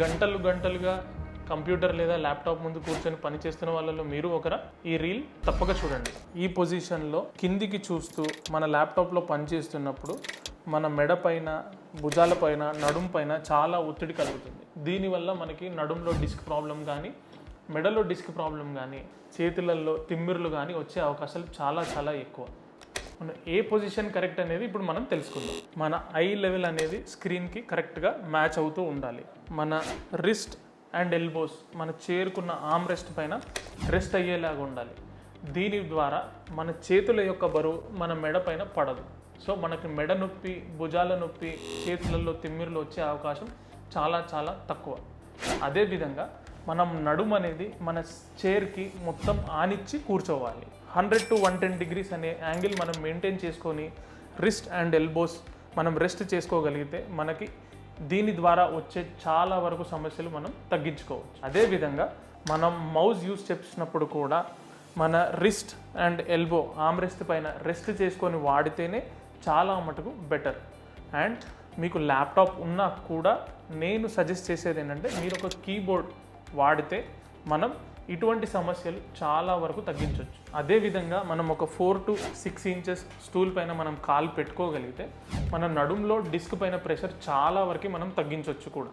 గంటలు గంటలుగా కంప్యూటర్ లేదా ల్యాప్టాప్ ముందు కూర్చొని పనిచేస్తున్న వాళ్ళలో మీరు ఒకరా? ఈ రీల్ తప్పక చూడండి. ఈ పొజిషన్లో కిందికి చూస్తూ మన ల్యాప్టాప్లో పని చేస్తున్నప్పుడు మన మెడ పైన భుజాల పైన నడుం పైన చాలా ఒత్తిడి కలుగుతుంది. దీనివల్ల మనకి నడుంలో డిస్క్ ప్రాబ్లం కానీ మెడలో డిస్క్ ప్రాబ్లం కానీ చేతులలో తిమ్మిర్లు కానీ వచ్చే అవకాశాలు చాలా చాలా ఎక్కువ. మన ఏ పొజిషన్ కరెక్ట్ అనేది ఇప్పుడు మనం తెలుసుకుందాం. మన ఐ లెవెల్ అనేది స్క్రీన్కి కరెక్ట్గా మ్యాచ్ అవుతూ ఉండాలి. మన రిస్ట్ అండ్ ఎల్బోస్ మన చేరుకున్న ఆమ్ రెస్ట్ పైన రెస్ట్ అయ్యేలాగా ఉండాలి. దీని ద్వారా మన చేతుల యొక్క బరువు మన మెడ పైన పడదు. సో మనకి మెడ నొప్పి భుజాల నొప్పి చేతులలో తిమ్మిర్లు వచ్చే అవకాశం చాలా చాలా తక్కువ. అదేవిధంగా మనం నడుము అనేది మన చైర్కి మొత్తం ఆనిచ్చి కూర్చోవాలి. Hundred to one ten degrees అనే యాంగిల్ మనం మెయింటైన్ చేసుకొని రిస్ట్ అండ్ ఎల్బోస్ మనం రెస్ట్ చేసుకోగలిగితే మనకి దీని ద్వారా వచ్చే చాలా వరకు సమస్యలు మనం తగ్గించుకోవచ్చు. అదేవిధంగా మనం మౌజ్ యూస్ చేసినప్పుడు కూడా మన wrist and elbow arm rest పైన రెస్ట్ చేసుకొని వాడితేనే చాలా మటుకు బెటర్ అండ్ మీకు ల్యాప్టాప్ ఉన్నా కూడా నేను సజెస్ట్ చేసేది ఏంటంటే మీరు ఒక కీబోర్డ్ వాడితే మనం ఇటువంటి సమస్యలు చాలా వరకు తగ్గించవచ్చు అదేవిధంగా మనం ఒక four to six inches stool పైన మనం కాలు పెట్టుకోగలిగితే మన నడుంలో డిస్క్ పైన ప్రెషర్ చాలా వరకు మనం తగ్గించవచ్చు కూడా.